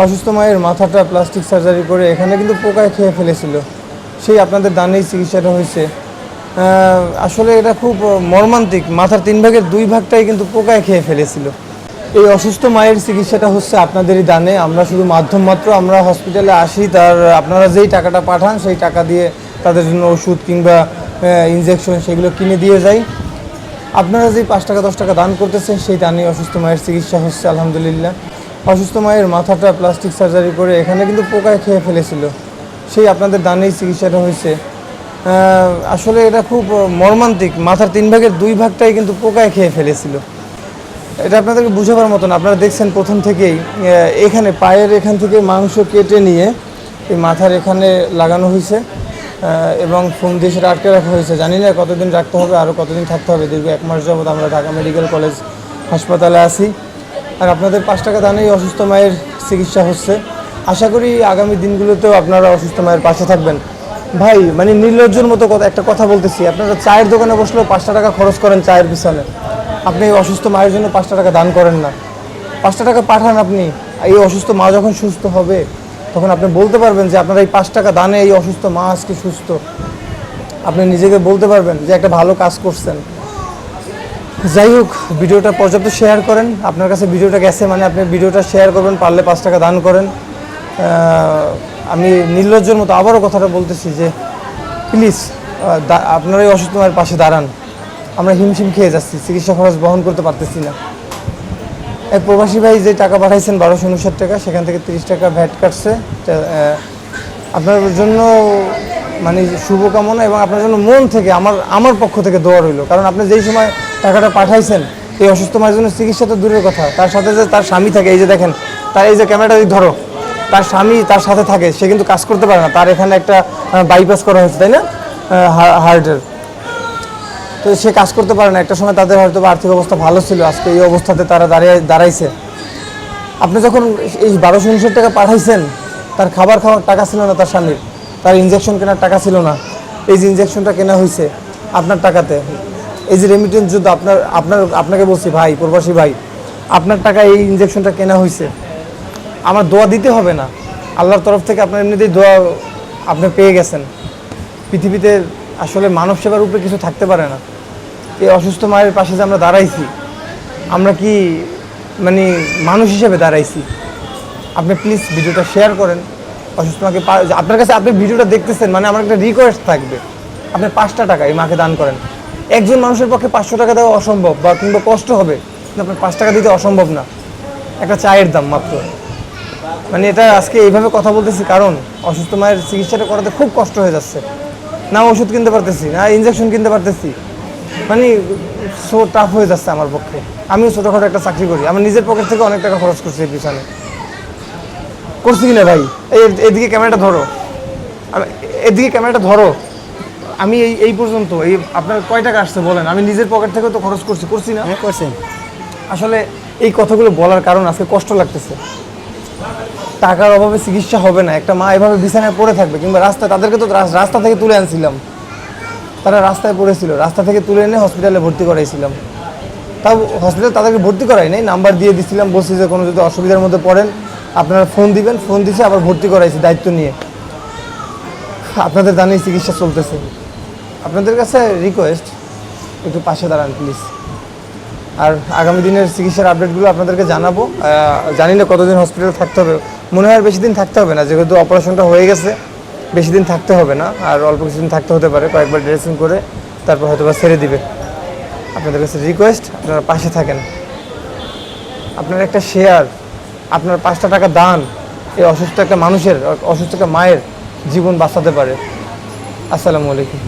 অসুস্থ মায়ের মাথাটা প্লাস্টিক সার্জারি করে এখানে কিন্তু পোকায় খেয়ে ফেলেছিল। সেই আপনাদের দানেই চিকিৎসাটা হয়েছে। আসলে এটা খুব মর্মান্তিক। মাথার তিন ভাগের দুই ভাগটাই কিন্তু পোকায় খেয়ে ফেলেছিল। এই অসুস্থ মায়ের চিকিৎসাটা হচ্ছে আপনাদেরই দানে। আমরা শুধু মাধ্যম মাত্র, আমরা হসপিটালে আসি, তার আপনারা যেই টাকাটা পাঠান, সেই টাকা দিয়ে তাদের জন্য ওষুধ কিংবা ইনজেকশন সেগুলো কিনে দিয়ে যাই। আপনারা যে পাঁচ টাকা, দশ টাকা দান করতেছেন, সেই দানেই অসুস্থ মায়ের চিকিৎসা হচ্ছে, আলহামদুলিল্লাহ। অসুস্থ মায়ের মাথাটা প্লাস্টিক সার্জারি করে এখানে কিন্তু পোকায় খেয়ে ফেলেছিল। সেই আপনাদের দানেই চিকিৎসাটা হয়েছে। আসলে এটা খুব মর্মান্তিক। মাথার তিন ভাগের দুই ভাগটাই কিন্তু পোকায় খেয়ে ফেলেছিল। এটা আপনাদেরকে বুঝাবার মতন, আপনারা দেখছেন প্রথম থেকেই এখানে পায়ের এখান থেকে মাংস কেটে নিয়ে এই মাথার এখানে লাগানো হয়েছে এবং ফোন দিয়ে সেটা আটকে রাখা হয়েছে। জানি না কতদিন রাখতে হবে আরও কতদিন থাকতে হবে। দীর্ঘ এক মাস যাবত আমরা ঢাকা মেডিকেল কলেজ হাসপাতালে আছি। আর আপনাদের পাঁচ টাকা দানেই অসুস্থ মায়ের চিকিৎসা হচ্ছে। আশা করি আগামী দিনগুলোতেও আপনারা অসুস্থ মায়ের পাশে থাকবেন। ভাই মানে নির্লজ্জর মতো কথা একটা কথা বলতেছি। আপনারা চায়ের দোকানে বসলেও পাঁচটা টাকা খরচ করেন চায়ের পিছনে। আপনি এই অসুস্থ মায়ের জন্য পাঁচটা টাকা দান করেন না। পাঁচটা টাকা পাঠান আপনি। এই অসুস্থ মা যখন সুস্থ হবে, তখন আপনি বলতে পারবেন যে আপনার এই পাঁচ টাকা দানে এই অসুস্থ মা আজকে সুস্থ। আপনি নিজেকে বলতে পারবেন যে একটা ভালো কাজ করছেন। যাই হোক, ভিডিওটা পর্যাপ্ত শেয়ার করেন। আপনার কাছে ভিডিওটা গেছে মানে আপনি ভিডিওটা শেয়ার করবেন, পারলে পাঁচ টাকা দান করেন। আমি নির্লজ্জের মতো আবারও কথাটা বলতেছি যে প্লিজ আপনারাই অসুস্থ মায়ের পাশে দাঁড়ান। আমরা হিমশিম খেয়ে যাচ্ছি, চিকিৎসা খরচ বহন করতে পারতেছি না। এক প্রবাসী ভাই যে টাকা পাঠাইছেন বারোশো উনষাট টাকা, সেখান থেকে তিরিশ টাকা ভ্যাট কাটছে। আপনার জন্য মানে শুভকামনা এবং আপনার জন্য মন থেকে, আমার আমার পক্ষ থেকে দোয়া রইল। কারণ আপনি যেই সময় টাকাটা পাঠাইছেন, এই অসুস্থ মায়ের জন্য চিকিৎসা তো দূরের কথা। তার সাথে যে তার স্বামী থাকে, এই যে দেখেন, তার এই যে ক্যামেরাটা যদি ধরো, তার স্বামী তার সাথে থাকে, সে কিন্তু কাজ করতে পারে না। তার এখানে একটা বাইপাস করা হয়েছে, তাই না? হার্টের তো সে কাজ করতে পারে না। একটা সময় তাদের হয়তো আর্থিক অবস্থা ভালো ছিল। আজকে এই অবস্থাতে তারা দাঁড়িয়ে, দাঁড়াইছে। আপনি যখন এই বারোশো উনষাট টাকা পাঠাইছেন, তার খাবার খাওয়ার টাকা ছিল না তার স্বামীর। তার ইনজেকশন কেনার টাকা ছিল না। এই যে ইনজেকশনটা কেনা হয়েছে আপনার টাকাতে, এই যে রেমিটেন্স যুদ্ধ আপনার আপনার, আপনাকে বলছি ভাই, প্রবাসী ভাই, আপনার টাকা এই ইনজেকশনটা কেনা হয়েছে আমার দোয়া দিতে হবে না। আল্লাহর তরফ থেকে আপনার এমনিতেই দোয়া আপনি পেয়ে গেছেন। পৃথিবীতে আসলে মানব সেবার উপরে কিছু থাকতে পারে না। এই অসুস্থ মায়ের পাশে যে আমরা দাঁড়াইছি, আমরা কি মানে মানুষ হিসেবে দাঁড়াইছি? আপনি প্লিজ ভিডিওটা শেয়ার করেন। অসুস্থ মাকে আপনার কাছে আপনি ভিডিওটা দেখতেছেন মানে আমার একটা রিকোয়েস্ট থাকবে। আপনি পাঁচটা টাকা এই মাকে দান করেন। একজন মানুষের পক্ষে পাঁচশো টাকা দেওয়া অসম্ভব বা কিংবা কষ্ট হবে, কিন্তু আপনার পাঁচ টাকা দিতে অসম্ভব না। একটা চায়ের দাম মাত্র। মানে এটা আজকে এইভাবে কথা বলতেছি কারণ অসুস্থ মায়ের চিকিৎসাটা করাতে খুব কষ্ট হয়ে যাচ্ছে। না ওষুধ কিনতে পারতেছি, না ইনজেকশন কিনতে পারতেছি। মানে সো টাফ হয়ে যাচ্ছে আমার পক্ষে। আমিও ছোটোখাটো একটা চাকরি করি। আমার নিজের পকেট থেকে অনেক টাকা খরচ করছি এই পিছনে। করছি কিনা ভাই? এই এদিকে ক্যামেরাটা ধরো। এদিকে ক্যামেরাটা ধরো। আমি এই এই পর্যন্ত এই আপনার কয় টাকা আসছে বলেন? আমি নিজের পকেট থেকেও তো খরচ করছি করছি না? হ্যাঁ করছেন আসলে এই কথাগুলো বলার কারণ আজকে কষ্ট লাগতেছে। টাকার অভাবে চিকিৎসা হবে না। একটা মা এভাবে বিছানায় পড়ে থাকবে কিংবা রাস্তায় তাদেরকে তো রাস্তা থেকে তুলে আনছিলাম। তারা রাস্তায় পড়েছিল। রাস্তা থেকে তুলে এনে হসপিটালে ভর্তি করাইছিলাম। তাও হসপিটালে তাদেরকে ভর্তি করাই নাই। নাম্বার দিয়ে দিছিলাম, বলছি যে কোনো যদি অসুবিধার মধ্যে পড়েন, আপনারা ফোন দিবেন ফোন দিছে, আবার ভর্তি করাইছি দায়িত্ব নিয়ে। আপনাদের দানেই চিকিৎসা চলতেছে। আপনাদের কাছে রিকোয়েস্ট একটু পাশে দাঁড়ান প্লিজ আর আগামী দিনের চিকিৎসার আপডেটগুলো আপনাদেরকে জানাব। জানি না কতদিন হসপিটালে থাকতে হবে। মনে হয় বেশি দিন থাকতে হবে না, যেহেতু অপারেশনটা হয়ে গেছে, বেশি দিন থাকতে হবে না। আর অল্প কিছুদিন থাকতে হতে পারে, কয়েকবার ড্রেসিং করে, তারপর হয়তো বা ছেড়ে দিবে। আপনাদের কাছে রিকোয়েস্ট আপনারা পাশে থাকেন। আপনার একটা শেয়ার আপনার পাঁচটা টাকা দান, এই অসুস্থ একটা মানুষের, অসুস্থ একটা মায়ের জীবন বাঁচাতে পারে। আসসালামু আলাইকুম।